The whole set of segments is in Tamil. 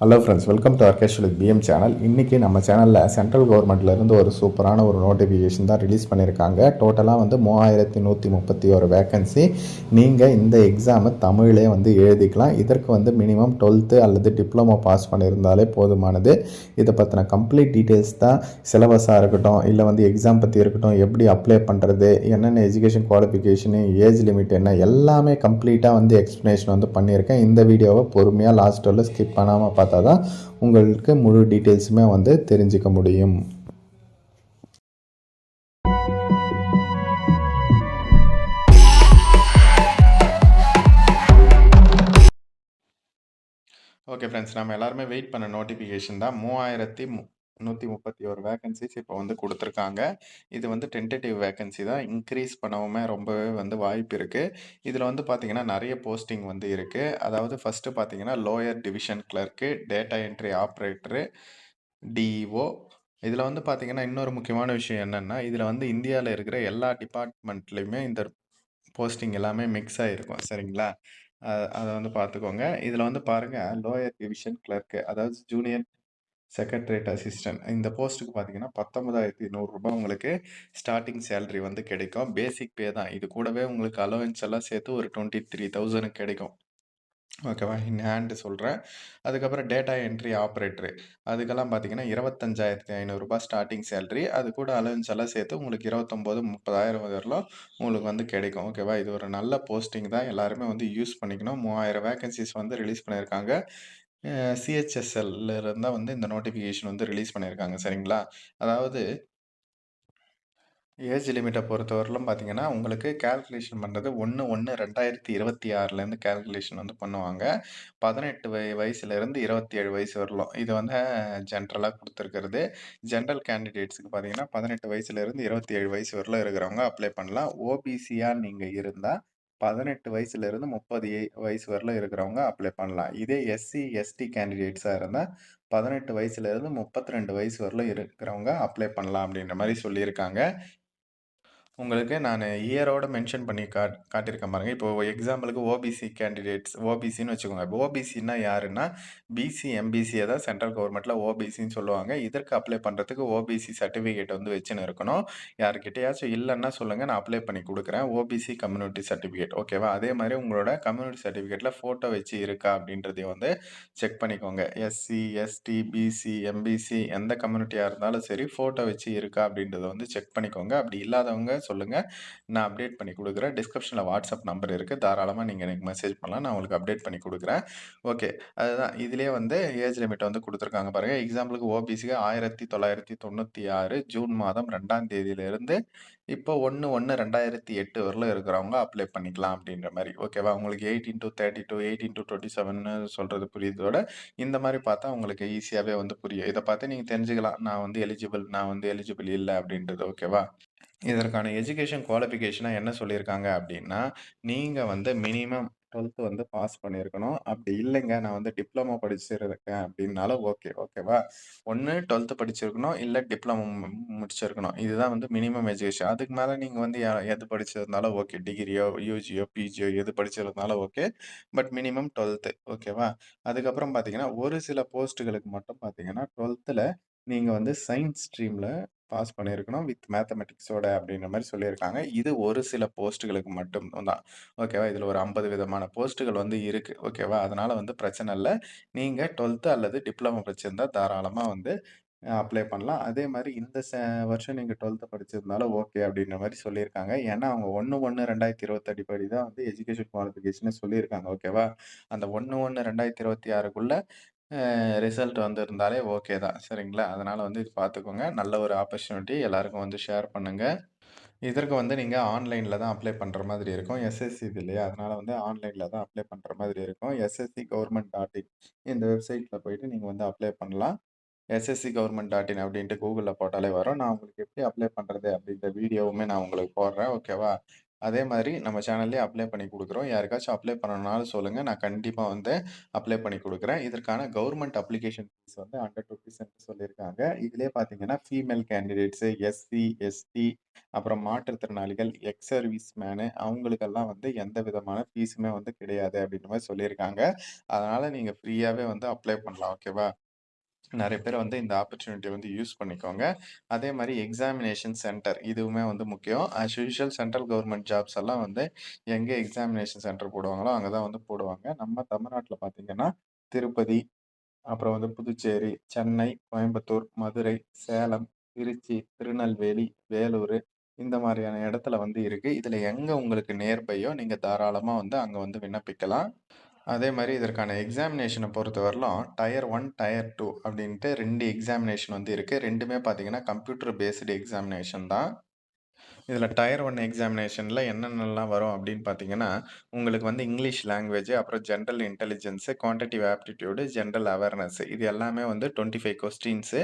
Hello friends welcome to Arkesh with PM channel இன்றைக்கி நம்ம சேனலில் சென்ட்ரல் கவர்மெண்ட்லேருந்து ஒரு சூப்பரான ஒரு நோட்டிஃபிகேஷன் தான் ரிலீஸ் பண்ணியிருக்காங்க டோட்டலாக வந்து மூவாயிரத்தி நூற்றி முப்பத்தி ஒரு வேக்கன்சி நீங்கள் இந்த எக்ஸாமு தமிழே வந்து எழுதிக்கலாம். இதற்கு வந்து மினிமம் டுவெல்த்து அல்லது டிப்ளமோ பாஸ் பண்ணியிருந்தாலே போதுமானது. இதை பற்றின கம்ப்ளீட் டீட்டெயில்ஸ் தான் சிலபஸாக இருக்கட்டும் இல்லை வந்து எக்ஸாம் பற்றி இருக்கட்டும் எப்படி அப்ளை பண்ணுறது என்னென்ன எஜுகேஷன் குவாலிஃபிகேஷனு ஏஜ் லிமிட் என்ன எல்லாமே கம்ப்ளீட்டாக வந்து எக்ஸ்ப்ளனேஷன் வந்து பண்ணியிருக்கேன். இந்த வீடியோவை பொறுமையாக லாஸ்ட் வரல ஸ்கிப் பண்ணாமல் பார்த்தா தான் உங்களுக்கு முழு டீட்டெயில்ஸுமே வந்து தெரிஞ்சுக்க முடியும். ஓகே ஃப்ரெண்ட்ஸ் நம்ம எல்லாருமே வெயிட் பண்ண நோட்டிஃபிகேஷன் தான். மூவாயிரத்தி நூற்றி முப்பத்தி ஒரு வேகன்சிஸ் இப்போ வந்து கொடுத்துருக்காங்க. இது வந்து டென்டேட்டிவ் வேகன்சி தான். இன்க்ரீஸ் பண்ணவுமே ரொம்பவே வந்து வாய்ப்பு இருக்குது இதில் வந்து பார்த்திங்கன்னா நிறைய போஸ்டிங் வந்து இருக்குது அதாவது ஃபஸ்ட்டு பார்த்தீங்கன்னா lower division clerk data entry operator DEO இதில் வந்து பார்த்திங்கன்னா இன்னொரு முக்கியமான விஷயம் என்னென்னா இதில் வந்து இந்தியாவில் இருக்கிற எல்லா டிபார்ட்மெண்ட்லேயுமே இந்த போஸ்டிங் எல்லாமே மிக்ஸ் ஆகிருக்கும் சரிங்களா? அதை வந்து பார்த்துக்கோங்க இதில் வந்து பாருங்கள் லோயர் டிவிஷன் கிளர்க்கு அதாவது ஜூனியர் செக்ரட்டரியேட் அசிஸ்டன்ட் இந்த போஸ்ட்டுக்கு பார்த்தீங்கன்னா பத்தொன்பதாயிரத்தி நூறுரூபா உங்களுக்கு ஸ்டார்டிங் சேலரி வந்து கிடைக்கும். பேசிக் பே தான். இது கூடவே உங்களுக்கு அலவன்ஸ் எல்லாம் சேர்த்து ஒரு டுவெண்ட்டி த்ரீ தௌசண்ட் கிடைக்கும். ஓகேவா இன் ஹேண்டு சொல்கிறேன் அதுக்கப்புறம் டேட்டா என்ட்ரி ஆப்ரேட்டரு அதுக்கெல்லாம் பார்த்தீங்கன்னா இருபத்தஞ்சாயிரத்தி ஐநூறுரூபா ஸ்டார்டிங் சேலரி அது கூட அலவன்ஸ் எல்லாம் சேர்த்து உங்களுக்கு இருபத்தொம்போது முப்பதாயிரம் வரலாம் உங்களுக்கு வந்து கிடைக்கும். ஓகேவா இது ஒரு நல்ல போஸ்டிங் தான். எல்லாருமே வந்து யூஸ் பண்ணிக்கணும். மூவாயிரம் வேகன்சிஸ் வந்து ரிலீஸ் பண்ணியிருக்காங்க. சிஹெச்எஸ்எல்ல இருந்தால் வந்து இந்த நோட்டிஃபிகேஷன் வந்து ரிலீஸ் பண்ணியிருக்காங்க. சரிங்களா? அதாவது ஏஜ் லிமிட்டை பொறுத்தவரையிலும் பார்த்தீங்கன்னா உங்களுக்கு கால்குலேஷன் பண்ணுறது ஒன்று ஒன்று ரெண்டாயிரத்தி இருபத்தி ஆறுலேருந்து கால்குலேஷன் வந்து பண்ணுவாங்க. பதினெட்டு வய வயசுலேருந்து இருபத்தி ஏழு வயசு வரலாம். இது வந்து ஜென்ரலாக கொடுத்துருக்கிறது. ஜென்ரல் கேண்டிடேட்ஸுக்கு பார்த்தீங்கன்னா பதினெட்டு வயசுலேருந்து இருபத்தி ஏழு வயசு வரலாம் இருக்கிறவங்க அப்ளை பண்ணலாம். ஓபிசியாக நீங்கள் இருந்தால் பதினெட்டு வயசுலேருந்து முப்பது ஏ வயசு வரலாம் இருக்கிறவங்க அப்ளை பண்ணலாம். இதே எஸ்சி எஸ்டி கேண்டிடேட்ஸாக இருந்தால் பதினெட்டு வயசுலேருந்து முப்பத்தி ரெண்டு வயசு வரலாம் இருக்கிறவங்க அப்ளை பண்ணலாம் அப்படின்ற மாதிரி சொல்லியிருக்காங்க. உங்களுக்கு நான் இயரோட மென்ஷன் பண்ணி காட் காட்டியிருக்கேன் பாருங்கள் இப்போ எக்ஸாம்பிளுக்கு ஓபிசி கேண்டிடேட்ஸ் ஓபிசின்னு வச்சுக்கோங்க. ஓபிசின்னா யாருன்னா, பிசி, எம்பிசியை தான் சென்ட்ரல் கவர்மெண்ட்டில் ஓபிசின்னு சொல்லுவாங்க. இதற்கு அப்ளை பண்ணுறதுக்கு ஓபிசி சர்டிஃபிகேட் வந்து வச்சுன்னு இருக்கணும். யார்கிட்டயாச்சும் இல்லைன்னா சொல்லுங்கள் நான் அப்ளை பண்ணி கொடுக்குறேன் ஓபிசி கம்யூனிட்டி சர்டிஃபிகேட் ஓகேவா? அதே மாதிரி உங்களோட கம்யூனிட்டி சர்டிஃபிகேட்டில் ஃபோட்டோ வச்சு இருக்கா அப்படின்றதையும் வந்து செக் பண்ணிக்கோங்க. எஸ்சி, எஸ்டி, பிசி, எம்பிசி எந்த கம்யூனிட்டியாக இருந்தாலும் சரி, ஃபோட்டோ வச்சு இருக்கா அப்படின்றத வந்து செக் பண்ணிக்கோங்க. அப்படி இல்லாதவங்க சொல்லுங்க. நான் அப்டேட் பண்ணி கொடுக்குறேன் டிஸ்கிரிப்ஷனில் வாட்ஸ்அப் நம்பர் இருக்கு. தாராளமாக நீங்கள் எனக்கு மெசேஜ் பண்ணலாம். நான் உங்களுக்கு அப்டேட் பண்ணி கொடுக்குறேன் ஓகே. அதுதான் இதுலேயே வந்து ஏஜ் லிமிட் வந்து கொடுத்துருக்காங்க பாருங்கள் எக்ஸாம்பிளுக்கு ஓபிசிக்கு 1996 ஜூன் மாதம் ரெண்டாம் தேதியிலிருந்து இப்போ 1/1/2008 வரலும் இருக்கிறவங்க அப்ளை பண்ணிக்கலாம் அப்படின்ற மாதிரி ஓகேவா? உங்களுக்கு eighteen to thirty two eighteen to twenty செவன்னு சொல்கிறது புரியுதோட, இந்த மாதிரி பார்த்தா உங்களுக்கு ஈஸியாகவே வந்து புரியும். இதை பார்த்து நீங்கள் தெரிஞ்சுக்கலாம். நான் வந்து எலிஜிபிள், நான் வந்து எலிஜிபிள் இல்லை அப்படின்றது. ஓகேவா? இதற்கான எஜுகேஷன் குவாலிஃபிகேஷனாக என்ன சொல்லியிருக்காங்க அப்படின்னா, நீங்கள் வந்து மினிமம் 12த் வந்து பாஸ் பண்ணியிருக்கணும். அப்படி இல்லைங்க நான் வந்து டிப்ளமோ படிச்சிருக்கேன் அப்படின்னாலும் ஓகே. ஓகேவா? ஒன்று டுவெல்த்து படிச்சிருக்கணும், இல்லை டிப்ளமோ முடிச்சிருக்கணும். இதுதான் வந்து மினிமம் எஜுகேஷன். அதுக்கு மேலே நீங்கள் வந்து எது படிச்சிருந்தாலும் ஓகே. டிகிரியோ, யூஜியோ, பிஜியோ எது படிச்சிருந்தாலும் ஓகே. பட் மினிமம் 12த் ஓகேவா? அதுக்கப்புறம் பார்த்தீங்கன்னா, ஒரு சில போஸ்ட்டுகளுக்கு மட்டும் பார்த்தீங்கன்னா, டுவெல்த்தில் நீங்கள் வந்து சயின்ஸ் ஸ்ட்ரீமில் பாஸ் பண்ணியிருக்கணும் வித் மேத்தமெட்டிக்ஸோட அப்படின்ற மாதிரி சொல்லியிருக்காங்க. இது ஒரு சில போஸ்ட்டுகளுக்கு மட்டும் தான். ஓகேவா? இதில் ஒரு 50 விதமான போஸ்ட்டுகள் வந்து இருக்குது ஓகேவா? அதனால் வந்து பிரச்சனை இல்லை நீங்கள் டுவெல்த்து அல்லது டிப்ளமோ படிச்சிருந்தா தாராளமாக வந்து அப்ளை பண்ணலாம். அதே மாதிரி இந்த ச வருஷம் நீங்கள் டுவெல்த்து படிச்சிருந்தாலும் ஓகே அப்படின்ற மாதிரி சொல்லியிருக்காங்க. ஏன்னா அவங்க ஒன்று ஒன்று ரெண்டாயிரத்தி இருபத்தடி படி தான் வந்து எஜுகேஷன் குவாலிஃபிகேஷனே சொல்லியிருக்காங்க. ஓகேவா? அந்த 1/1/2026க்குள்ள அ ரிசல்ட் வந்திருந்தாலே ஓகே தான். சரிங்களா? அதனால வந்து இது பார்த்துக்கோங்க. நல்ல ஒரு ஆப்பர்ச்சுனிட்டி எல்லாருக்கும் வந்து ஷேர் பண்ணுங்க. இதற்கு வந்து நீங்க ஆன்லைன்ல தான் அப்ளை பண்ற மாதிரி இருக்கும். எஸ்எஸ்சி இது இல்லையா? அதனால வந்து ஆன்லைன்ல தான் அப்ளை பண்ற மாதிரி இருக்கும். எஸ்எஸ்சி கவர்ன்மென்ட் டாட் இன் இந்த வெப்சைட்ல போயிட்டு நீங்க வந்து அப்ளை பண்ணலாம். எஸ்எஸ்சி கவர்ன்மென்ட் டாட் இன் அப்படின்ட்டு கூகுள்ல போட்டாலே வரும். நான் உங்களுக்கு எப்படி அப்ளை பண்றது அப்படின்ற வீடியோவுமே நான் உங்களுக்கு போடுறேன். ஓகேவா? அதே மாதிரி நம்ம சேனல்லே அப்ளை பண்ணி கொடுக்குறோம் யாருக்காச்சும் அப்ளை பண்ணணும்னாலும் சொல்லுங்கள் நான் கண்டிப்பாக வந்து அப்ளை பண்ணி கொடுக்குறேன் இதற்கான கவர்மெண்ட் அப்ளிகேஷன் ஃபீஸ் வந்து ஹண்ட்ரட் ருபீஸ்ன்னு சொல்லியிருக்காங்க. இதிலே பார்த்தீங்கன்னா, ஃபீமேல் கேண்டிடேட்ஸு எஸ்சி, எஸ்டி அப்புறம் மாற்றுத்திறனாளிகள், எக்ஸ் சர்வீஸ் மேனு அவங்களுக்கெல்லாம் வந்து எந்த விதமான ஃபீஸுமே வந்து கிடையாது அப்படின்ற மாதிரி சொல்லியிருக்காங்க. அதனால் நீங்கள் ஃப்ரீயாகவே வந்து அப்ளை பண்ணலாம். ஓகேவா? நெறைய பேர் வந்து இந்த ஆப்பர்ச்சுனிட்டிய வந்து யூஸ் பண்ணிக்கோங்க. அதே மாரி எக்ஸாமினேஷன் சென்டர் இதுவுமே வந்து முக்கியம். As usual central government jobs எல்லாம் வந்து எங்க எக்ஸாமினேஷன் சென்டர் போடுவாங்களோ, அங்க தான் வந்து போடுவாங்க. நம்ம தமிழ்நாட்டுல பார்த்தீங்கன்னா, திருப்பதி, அப்புறம் வந்து புதுச்சேரி, சென்னை, கோயம்புத்தூர், மதுரை, சேலம், திருச்சி, திருநெல்வேலி, வேலூரு இந்த மாரியான இடத்துல வந்து இருக்கு. இதுல எங்க உங்களுக்கு நியர்பையோ நீங்க தாராளமா வந்து அங்க வந்து விண்ணப்பிக்கலாம். அதே மாதிரி இதற்கான எக்ஸாமினேஷனை பொறுத்தவரையிலும் டயர் ஒன் டயர் டூ அப்படின்ட்டு ரெண்டு எக்ஸாமினேஷன் வந்து இருக்குது ரெண்டுமே பார்த்தீங்கன்னா, கம்ப்யூட்டர் பேஸ்டு எக்ஸாமினேஷன் தான். இதில் டயர் ஒன் எக்ஸாமினேஷனில் என்னென்னலாம் வரும் அப்படின்னு பார்த்தீங்கன்னா, உங்களுக்கு வந்து இங்கிலீஷ் லாங்குவேஜ், அப்புறம் general intelligence quantitative aptitude general awareness இது எல்லாமே வந்து டுவெண்ட்டி ஃபைவ் கொஸ்டின்ஸு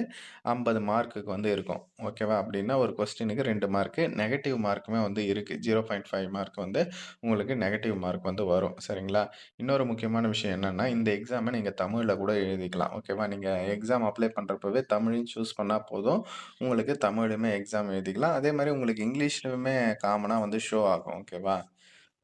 ஐம்பது மார்க்குக்கு வந்து இருக்கும். ஓகேவா? அப்படின்னா ஒரு கொஸ்டினுக்கு ரெண்டு மார்க்கு நெகட்டிவ் மார்க்குமே வந்து இருக்குது ஜீரோ பாயிண்ட் ஃபைவ் மார்க் வந்து உங்களுக்கு நெகட்டிவ் மார்க் வந்து வரும். சரிங்களா? இன்னொரு முக்கியமான விஷயம் என்னென்னா இந்த எக்ஸாமை நீங்கள் தமிழில் கூட எழுதிக்கலாம். ஓகேவா? நீங்கள் எக்ஸாம் அப்ளை பண்ணுறப்பவே தமிழையும் சூஸ் பண்ணால் போதும். உங்களுக்கு தமிழுமே எக்ஸாம் எழுதிக்கலாம். அதே மாதிரி உங்களுக்கு இங்கிலீஷ் இங்கிலீஷ்லையுமே காமனாக வந்து ஷோ ஆகும். ஓகேவா?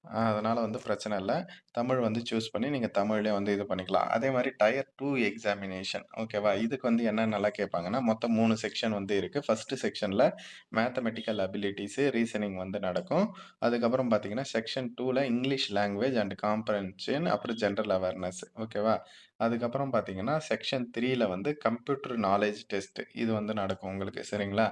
அதனால் வந்து பிரச்சனை இல்லை தமிழ் வந்து சூஸ் பண்ணி நீங்கள் தமிழ்லேயே வந்து இது பண்ணிக்கலாம். அதே மாதிரி டயர் டூ எக்ஸாமினேஷன் ஓகேவா? இதுக்கு வந்து என்ன நல்லா கேட்பாங்கன்னா, மொத்தம் மூணு செக்ஷன் வந்து இருக்குது ஃபஸ்ட்டு செக்ஷனில் மேத்தமெட்டிக்கல் அபிலிட்டிஸு ரீசனிங் வந்து நடக்கும். அதுக்கப்புறம் பார்த்தீங்கன்னா, செக்ஷன் டூவில் இங்கிலீஷ் லாங்குவேஜ் அண்ட் காம்ப்ரஹென்ஷன் அப்புறம் ஜென்ரல் அவேர்னஸ் ஓகேவா? அதுக்கப்புறம் பார்த்தீங்கன்னா, செக்ஷன் த்ரீயில் வந்து கம்ப்யூட்டர் நாலேஜ் டெஸ்ட் இது வந்து நடக்கும் உங்களுக்கு. சரிங்களா?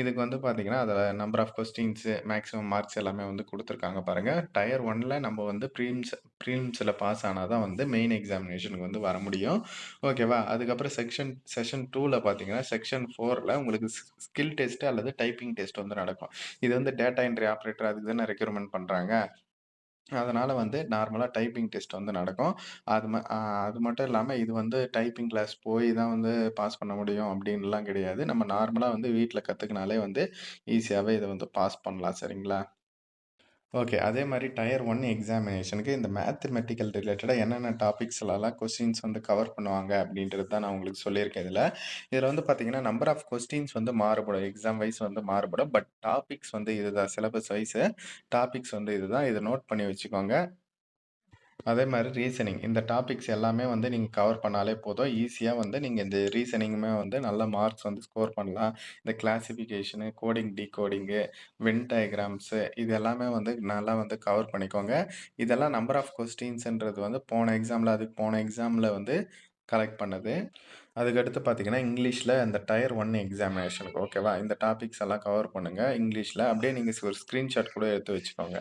இதுக்கு வந்து பார்த்தீங்கன்னா, அதில் number of questions maximum marks எல்லாமே வந்து கொடுத்துருக்காங்க பாருங்கள் டயர் 1ல நம்ம வந்து ப்ரீம்ஸ் ப்ரீலிம்ஸ்ல பாஸ் ஆனால் தான் வந்து மெயின் எக்ஸாமினேஷனுக்கு வந்து வர முடியும். ஓகேவா? அதுக்கப்புறம் செக்ஷன் செஷன் டூவில் பார்த்தீங்கன்னா, செக்ஷன் ஃபோரில் உங்களுக்கு ஸ்கில் டெஸ்ட் அல்லது டைப்பிங் டெஸ்ட் வந்து நடக்கும். இது வந்து டேட்டா என்ட்ரி ஆப்ரேட்டர் அதுக்கு தானே ரெக்யூர்மெண்ட் பண்ணுறாங்க அதனால் வந்து நார்மலாக டைப்பிங் டெஸ்ட் வந்து நடக்கும். அது ம அது மட்டும் இல்லாமல் இது வந்து டைப்பிங் கிளாஸ் போய் தான் வந்து பாஸ் பண்ண முடியும் அப்படின்லாம் கிடையாது. நம்ம நார்மலாக வந்து வீட்டில் கற்றுக்கினாலே வந்து ஈஸியாகவே இதை வந்து பாஸ் பண்ணலாம். சரிங்களா? ஓகே. அதே மாரி டயர் 1 எக்ஸாமினேஷனுக்கு இந்த மேத்தமெட்டிக்கல் ரிலேட்டடா என்னென்ன டாபிக்ஸ்லலாம் கொஸ்டின்ஸ் வந்து கவர் பண்ணுவாங்க அப்படின்றது தான் நான் உங்களுக்கு சொல்லியிருக்கேன் இதில் இதில் வந்து பார்த்தீங்கன்னா, நம்பர் ஆஃப் கொஸ்டின்ஸ் வந்து மாறுபடும். எக்ஸாம் வைஸ் வந்து மாறுபடும். பட் டாபிக்ஸ் வந்து இதுதான். சிலபஸ் வைஸு டாபிக்ஸ் வந்து இதுதான். இத நோட் பண்ணி வச்சுக்கோங்க. அதே மாதிரி ரீசனிங். இந்த டாபிக்ஸ் எல்லாமே வந்து நீங்கள் கவர் பண்ணாலே போதும். ஈஸியாக வந்து நீங்கள் இந்த ரீசனிங்குமே வந்து நல்ல மார்க்ஸ் வந்து ஸ்கோர் பண்ணலாம். இந்த classification, coding, decoding, Venn diagrams இது எல்லாமே வந்து நல்லா வந்து கவர் பண்ணிக்கோங்க. இதெல்லாம் நம்பர் ஆஃப் கொஸ்டின்ஸுன்றது வந்து போன எக்ஸாமில் அதுக்கு போன எக்ஸாமில் வந்து கலெக்ட் பண்ணது. அதுக்கடுத்து பார்த்தீங்கன்னா, இங்கிலீஷில் இந்த டயர் ஒன் எக்ஸாமினேஷனுக்கு ஓகேவா? இந்த டாபிக்ஸ் எல்லாம் கவர் பண்ணுங்கள் இங்கிலீஷில் அப்படியே நீங்கள் ஒரு ஸ்க்ரீன்ஷாட் கூட எடுத்து வச்சுக்கோங்க.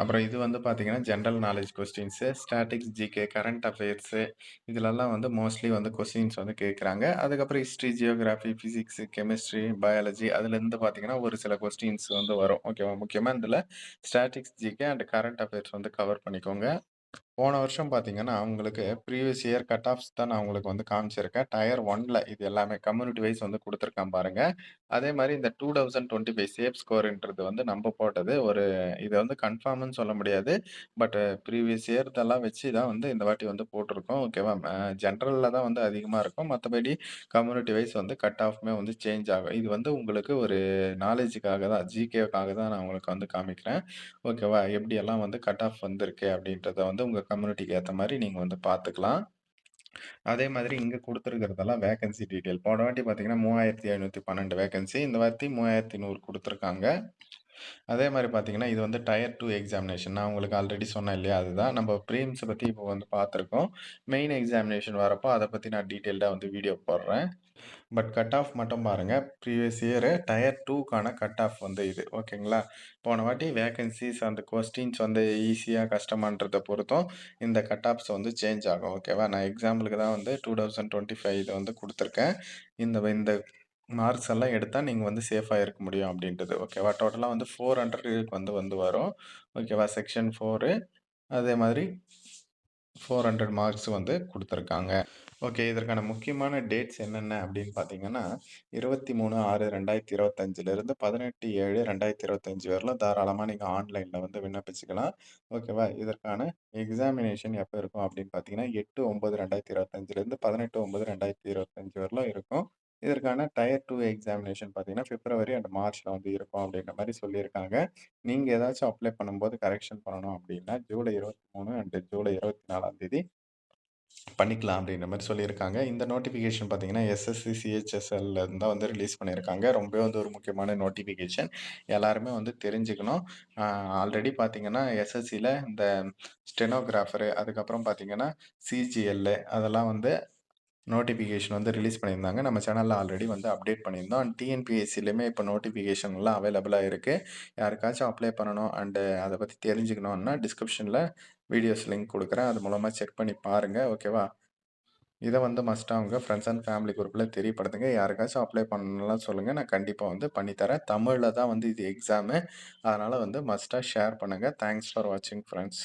அப்புறம் இது வந்து பார்த்தீங்கன்னா, general knowledge questions, statics, GK, current affairs இதுலலாம் வந்து மோஸ்ட்லி வந்து கொஸ்டின்ஸ் வந்து கேட்குறாங்க. அதுக்கப்புறம் history, geography, physics chemistry, biology அதுலேருந்து பார்த்தீங்கன்னா, ஒரு சில கொஸ்டின்ஸ் வந்து வரும். ஓகேவா? முக்கியமாக இதில் statics, GK and current affairs வந்து கவர் பண்ணிக்கோங்க. போன வருஷம் பார்த்தீங்கன்னா, உங்களுக்கு ப்ரீவியஸ் இயர் கட் ஆஃப்ஸ் தான் நான் உங்களுக்கு வந்து காமிச்சிருக்கேன். டயர் 1ல இது எல்லாமே கம்யூனிட்டி வைஸ் வந்து குடுத்துருக்கான் பாருங்க. அதே மாதிரி இந்த 2025 சேஃப் ஸ்கோர்ன்றது வந்து நம்ப போட்டது. ஒரு இதை வந்து கன்ஃபார்ம்ன்னு சொல்ல முடியாது. பட் ப்ரீவியஸ் இயர்தெல்லாம் வச்சு தான் வந்து இந்த வாட்டி வந்து போட்டிருக்கோம் ஓகேவா? அ தான் வந்து அதிகமா இருக்கும். மத்தபடி கம்யூனிட்டி வைஸ் வந்து கட் ஆஃப்மே வந்து சேஞ்ச் ஆகும். இது வந்து உங்களுக்கு ஒரு நாலேட்ஜுக்காக தான், ஜிகேக்காக தான் நான் உங்களுக்கு வந்து காமிக்கிறேன். ஓகேவா? எப்படியெல்லாம் வந்து கட் ஆஃப் வந்திருக்கு அப்படின்றத வந்து உங்க கம்யூனிட்டிக்கு ஏற்ற மாதிரி நீங்கள் வந்து பார்த்துக்கலாம். அதே மாதிரி இங்கே கொடுத்துருக்கிறதெல்லாம் வேகன்சி டீட்டெயில். போன வாட்டி பார்த்தீங்கன்னா, 3712 வேக்கன்சி. இந்த வாட்டி 3100 குடுத்துருக்காங்க. அதே மாதிரி பார்த்தீங்கன்னா, இது வந்து டயர் டூ எக்ஸாமினேஷன். நான் உங்களுக்கு ஆல்ரெடி சொன்னேன் இல்லையா? அதுதான். நம்ம ப்ரீம்ஸை பற்றி இப்போ வந்து பார்த்துருக்கோம். மெயின் எக்ஸாமினேஷன் வரப்போ அதை பற்றி நான் டீட்டெயில்டாக வந்து வீடியோ போடுறேன். பட் கட் ஆஃப் மட்டும் பாருங்கள் ப்ரீவியஸ் இயர் டயர் டூக்கான கட் ஆஃப் வந்து இது. ஓகேங்களா? போன வாட்டி வேகன்சிஸ் அந்த கொஸ்டின்ஸ் வந்து ஈஸியாக கஷ்டமான்றதை பொறுத்தும் இந்த கட் ஆஃப்ஸ் வந்து சேஞ்ச் ஆகும். ஓகேவா? நான் எக்ஸாம்பிளுக்கு தான் வந்து டூ தௌசண்ட் டுவெண்ட்டி ஃபைவ் இதை வந்து கொடுத்துருக்கேன் இந்த இந்த மார்க்ஸ் எல்லாம் எடுத்தால் நீங்கள் வந்து சேஃபாக இருக்க முடியும் அப்படின்றது. ஓகேவா டோட்டலாக வந்து ஃபோர் ஹண்ட்ரடுக்கு வந்து வந்து வரும். ஓகேவா செக்ஷன் ஃபோரு அதே மாதிரி ஃபோர் ஹண்ட்ரட் மார்க்ஸ் வந்து கொடுத்துருக்காங்க. ஓகே இதற்கான முக்கியமான டேட்ஸ் என்னென்ன அப்படின்னு பார்த்தீங்கன்னா இருபத்தி மூணு ஆறு ரெண்டாயிரத்தி இருபத்தஞ்சிலிருந்து பதினெட்டு ஏழு ரெண்டாயிரத்தி இருபத்தஞ்சி வரலாம் தாராளமாக நீங்கள் ஆன்லைனில் வந்து விண்ணப்பிச்சுக்கலாம். ஓகேவா இதற்கான எக்ஸாமினேஷன் எப்போ இருக்கும் அப்படின்னு பார்த்தீங்கன்னா எட்டு ஒம்பது ரெண்டாயிரத்தி இருபத்தஞ்சிலேருந்து பதினெட்டு ஒம்பது ரெண்டாயிரத்தி இருபத்தஞ்சி வரலாம் இருக்கும். இதற்கான டயர் டூ எக்ஸாமினேஷன் பார்த்தீங்கன்னா, பிப்ரவரி அண்ட் மார்ச்ல வந்து இருக்கும் அப்படின்ற மாதிரி சொல்லியிருக்காங்க. நீங்கள் ஏதாச்சும் அப்ளை பண்ணும்போது கரெக்ஷன் பண்ணணும் அப்படின்னா, ஜூலை 23 அண்ட் ஜூலை 24ஆம் தேதி பண்ணிக்கலாம் அப்படின்ற மாதிரி சொல்லியிருக்காங்க. இந்த நோட்டிஃபிகேஷன் பார்த்தீங்கன்னா, எஸ்எஸ்சி, சிஹெச்எஸ்எல்ல இருந்து தான் வந்து ரிலீஸ் பண்ணியிருக்காங்க. ரொம்பவே வந்து ஒரு முக்கியமான நோட்டிஃபிகேஷன். எல்லாருமே வந்து தெரிஞ்சுக்கணும். ஆல்ரெடி பார்த்தீங்கன்னா, எஸ்எஸ்சியில் இந்த ஸ்டெனோகிராஃபரு, அதுக்கப்புறம் பார்த்தீங்கன்னா, சிஜிஎல்லு அதெல்லாம் வந்து நோட்டிஃபிகேஷன் வந்து ரிலீஸ் பண்ணியிருந்தாங்க. நம்ம சேனலில் ஆல்ரெடி வந்து அப்டேட் பண்ணியிருந்தோம். அண்ட் டிஎன்பிஎஸ்சிலையுமே இப்போ நோட்டிஃபிகேஷன்லாம் அவைலபிளாக இருக்குது யாருக்காச்சும் அப்ளை பண்ணணும் அண்டு அதை பற்றி தெரிஞ்சுக்கணும்னா, டிஸ்கிரிப்ஷனில் வீடியோஸ் லிங்க் கொடுக்குறேன் அது மூலமாக செக் பண்ணி பாருங்கள் ஓகேவா? இதை வந்து மஸ்ட்டாக அவங்க ஃப்ரெண்ட்ஸ் அண்ட் ஃபேமிலி குரூப்பில் தெரியப்படுத்துங்க. யாருக்காச்சும் அப்ளை பண்ணலாம் சொல்லுங்கள் நான் கண்டிப்பாக வந்து பண்ணித்தரேன் தமிழில் தான் வந்து இது எக்ஸாமு. அதனால் வந்து மஸ்ட்டாக ஷேர் பண்ணுங்க. தேங்க்ஸ் ஃபார் வாட்சிங் ஃப்ரெண்ட்ஸ்